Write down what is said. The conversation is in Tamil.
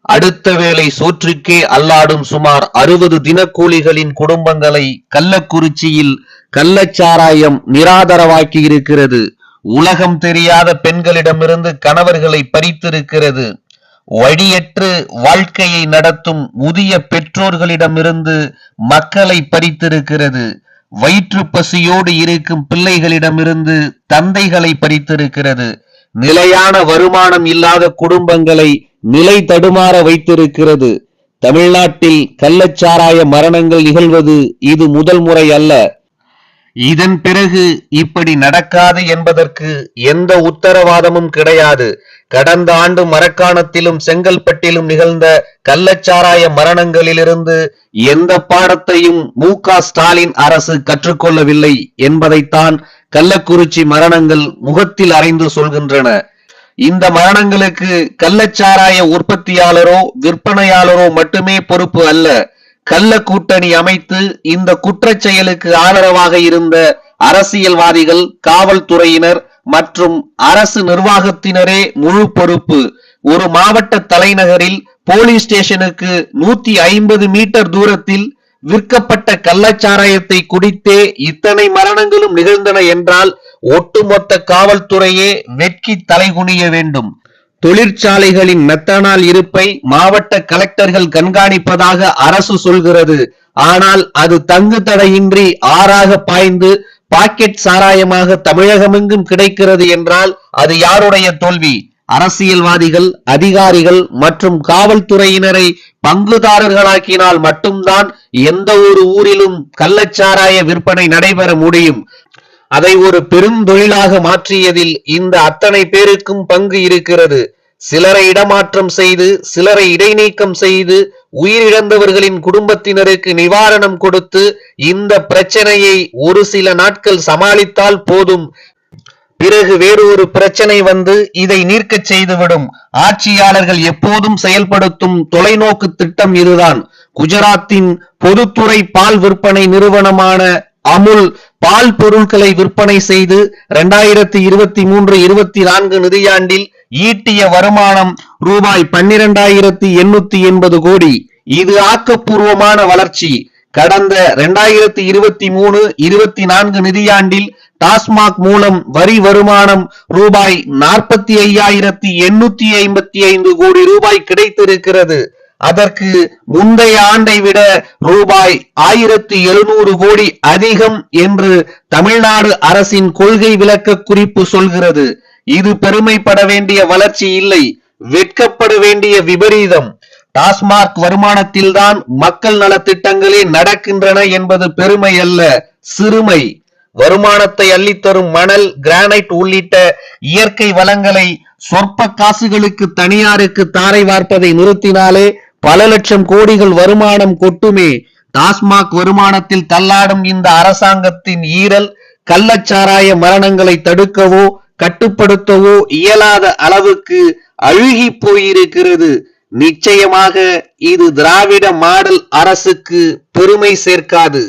அடுத்த வேளை சோற்றுக்கே அல்லாடும் சுமார் அறுபது தினக்கூலிகளின் குடும்பங்களை கள்ளக்குறிச்சியில் கள்ளச்சாராயம் நிராதரவாக்கி இருக்கிறது. உலகம் தெரியாத பெண்களிடமிருந்து கணவர்களை பறித்திருக்கிறது. வழியற்று வாழ்க்கையை நடத்தும் முதிய பெற்றோர்களிடமிருந்து மக்களை பறித்திருக்கிறது. வயிற்று பசியோடு இருக்கும் பிள்ளைகளிடமிருந்து தந்தைகளை பறித்திருக்கிறது. நிலையான வருமானம் இல்லாத குடும்பங்களை நிலை தடுமாற வைத்திருக்கிறது. தமிழ்நாட்டில் கள்ளச்சாராய மரணங்கள் நிகழ்வது இது முதல் முறை அல்ல. இதன் பிறகு இப்படி நடக்காது என்பதற்கு எந்த உத்தரவாதமும் கிடையாது. கடந்த ஆண்டு மரக்காணத்திலும் செங்கல்பட்டிலும் நிகழ்ந்த கள்ளச்சாராய மரணங்களிலிருந்து எந்த பாடத்தையும் மு ஸ்டாலின் அரசு கற்றுக்கொள்ளவில்லை என்பதைத்தான் கள்ளக்குறிச்சி மரணங்கள் முகத்தில் அறைந்து சொல்கின்றன. இந்த மரணங்களுக்கு கள்ளச்சாராய உற்பத்தியாளரோ விற்பனையாளரோ மட்டுமே பொறுப்பு அல்ல. கள்ள கூட்டணி அமைத்து இந்த குற்றச் செயலுக்கு ஆதரவாக இருந்த அரசியல்வாதிகள் காவல்துறையினர் மற்றும் அரசு நிர்வாகத்தினரே முழு பொறுப்பு. ஒரு மாவட்ட தலைநகரில் போலீஸ் ஸ்டேஷனுக்கு நூத்தி ஐம்பது மீட்டர் தூரத்தில் விற்கப்பட்ட கள்ளச்சாராயத்தை குடித்தே இத்தனை மரணங்களும் நிகழ்ந்தன என்றால் ஒட்டுமொத்த காவல்துறையே வெட்கி தலைகுனிய வேண்டும். தொழிற்சாலைகளின் மெத்தனால் இருப்பை மாவட்ட கலெக்டர்கள் கண்காணிப்பதாக அரசு சொல்கிறது. ஆனால் அது தங்கு தடையின்றி ஆறாக பாய்ந்து பாக்கெட் சாராயமாக தமிழகமெங்கும் கிடைக்கிறது என்றால் அது யாருடைய தோல்வி? அரசியல்வாதிகள் அதிகாரிகள் மற்றும் காவல்துறையினரை பங்குதாரர்களாக்கினால் மட்டும்தான் எந்த ஒரு ஊரிலும் கள்ளச்சாராய விற்பனை நடைபெற முடியும். அதை ஒரு பெருந்தொழிலாக மாற்றியதில் இந்த அத்தனை பேருக்கும் பங்கு இருக்கிறது. சிலரை இடமாற்றம் செய்து சிலரை இடைநீக்கம் செய்து உயிரிழந்தவர்களின் குடும்பத்தினருக்கு நிவாரணம் கொடுத்து இந்த பிரச்சனையை ஒரு சில நாட்கள் சமாளித்தால் போதும். பிறகு வேறு ஒரு பிரச்சனை வந்து இதை நீர்க்க செய்துவிடும். ஆட்சியாளர்கள் எப்போதும் செயல்படுத்தும் தொலைநோக்கு திட்டம் இதுதான். குஜராத்தின் பொதுத்துறை பால் விற்பனை நிறுவனமான அமுல் பால் பொருட்களை விற்பனை செய்து இரண்டாயிரத்தி இருபத்தி மூன்று இருபத்தி நான்கு நிதியாண்டில் ஈட்டிய வருமானம் ரூபாய் பன்னிரண்டாயிரத்தி எண்ணூத்தி எண்பது கோடி. இது ஆக்கப்பூர்வமான வளர்ச்சி. கடந்த இரண்டாயிரத்தி இருபத்தி மூணு இருபத்தி நான்கு நிதியாண்டில் டாஸ்மாக் மூலம் வரி வருமானம் ரூபாய் நாற்பத்தி ஐயாயிரத்தி எண்ணூத்தி ஐம்பத்தி ஐந்து கோடி ரூபாய் கிடைத்திருக்கிறது. அதற்கு முந்தைய ஆண்டை விட ரூபாய் ஆயிரத்தி எழுநூறு கோடி அதிகம் என்று தமிழ்நாடு அரசின் கொள்கை விளக்க குறிப்பு சொல்கிறது. இது பெருமைப்பட வேண்டிய வளர்ச்சி இல்லை வெட்கப்பட வேண்டிய விபரீதம். டாஸ்மாக் வருமானத்தில்தான் மக்கள் நலத்திட்டங்களே நடக்கின்றன என்பது பெருமை அல்ல சிறுமை. வருமானத்தை அள்ளித்தரும் மணல் கிரானைட் உள்ளிட்ட இயற்கை வளங்களை சொற்ப காசுகளுக்கு தனியாருக்கு தாரை வார்ப்பதை நிறுத்தினாலே பல லட்சம் கோடிகள் வருமானம் கொட்டுமே. டாஸ்மாக் வருமானத்தில் தள்ளாடும் இந்த அரசாங்கத்தின் ஈரல் கள்ளச்சாராய மரணங்களை தடுக்கவோ கட்டுப்படுத்தவோ இயலாத அளவுக்கு அழுகி போயிருக்கிறது. நிச்சயமாக இது திராவிட மாடல் அரசுக்கு பெருமை சேர்க்காது.